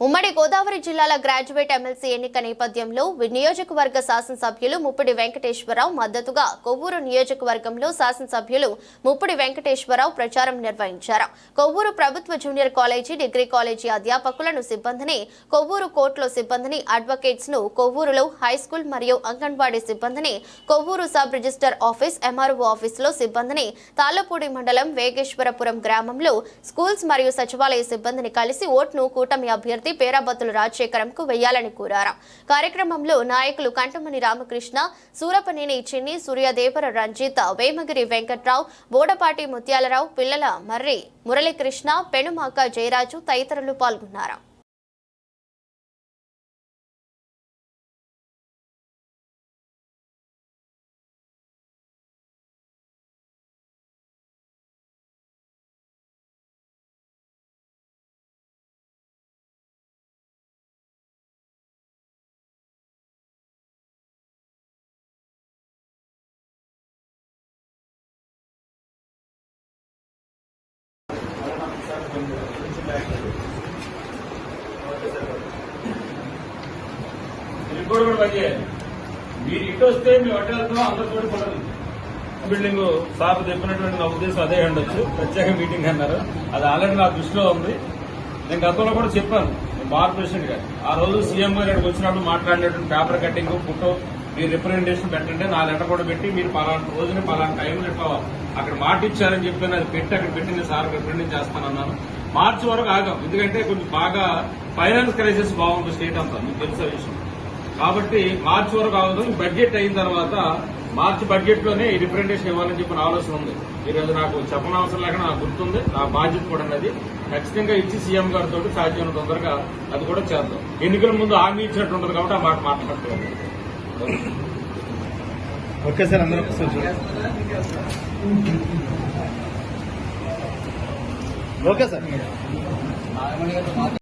ఉమ్మడి గోదావరి జిల్లాల graduate MLC ఎన్నిక నేపథ్యంలో నియోజకవర్గ శాసనసభ్యులు ముప్పిడి వెంకటేశ్వరరావు మద్దతుగా కొవ్వూరు నియోజకవర్గంలో శాసనసభ్యులు ముప్పిడి వెంకటేశ్వరరావు ప్రచారం నిర్వహించారు. కొవ్వూరు ప్రభుత్వ జూనియర్ కాలేజీ డిగ్రీ కాలేజీ అధ్యాపకులను సిబ్బందిని కొవ్వూరు కోర్టులో సిబ్బందిని అడ్వకేట్స్ను కొవ్వూరులో హైస్కూల్ మరియు అంగన్వాడీ సిబ్బందిని Kovvur sub register office MRO ఆఫీసులో సిబ్బందిని తాళ్ళపూడి మండలం వేగేశ్వరపురం గ్రామంలో స్కూల్స్ మరియు సచివాలయ సిబ్బందిని కలిసి ఓట్ను కూటమి అభ్యర్థి పేరాబత్తుల రాజశేఖరంకు వెయ్యాలని కోరారు. కార్యక్రమంలో నాయకులు కంటమణి రామకృష్ణ సూరపనేని చిన్ని సూర్యదేవర రంజిత్ వేమగిరి వెంకట్రావు బోడపాటి ముత్యాలరావు పిల్లల మర్రి మురళీకృష్ణ పెనుమాక జయరాజు తదితరులు పాల్గొన్నారు. ఇంకోటి కూడా పని మీరు ఇటు వస్తే మీ హోటల్తో అందరు చోటు పడదు బిల్డింగ్ సార్ చెప్పినటువంటి నా ఉద్దేశం అదే ఉండొచ్చు. ప్రత్యేక మీటింగ్ అన్నారు. అది ఆల్రెడీ నా దృష్టిలో ఉంది. నేను గతంలో కూడా చెప్పాను. బార్ ప్రెసిడెంట్ గారు. ఆ రోజు సీఎం గారు ఇక్కడికి వచ్చినప్పుడు మాట్లాడినటువంటి పేపర్ కట్టింగ్ ఫోటో మీరు రిప్రజెంటేషన్ పెట్టండి నా లెటర్ కూడా పెట్టి మీరు పలానా రోజున పలానా టైంలో ఇట్లా అక్కడ మాట ఇచ్చారని చెప్పి అది పెట్టి అక్కడ పెట్టింది సార్ రిప్రజెంట్ చేస్తానన్నాను మార్చి వరకు ఆగాం. ఎందుకంటే కొంచెం బాగా ఫైనాన్స్ క్రైసిస్ బాగుంది స్టేట్ అంతా. మీకు తెలిసే విషయం. కాబట్టి మార్చి వరకు అవదు బడ్జెట్ అయిన తర్వాత మార్చి బడ్జెట్లోనే రిప్రజెంటేషన్ ఇవ్వాలని చెప్పిన ఆలోచన ఉంది. ఈరోజు నాకు నాకు చెప్పనవసరం లేక నాకు గుర్తుంది. నా బాధ్యత కూడా ఉన్నది. ఖచ్చితంగా ఇచ్చి సీఎం గారితో సాధ్యమైన తొందరగా అది కూడా చేద్దాం. ఎన్నికల ముందు హామీ ఇచ్చినట్టు ఉంటుంది కాబట్టి ఆ మాట మాట్లాడుతున్నాను ఓకే సార్ అందరూ ఒకసారి ఓకే సార్.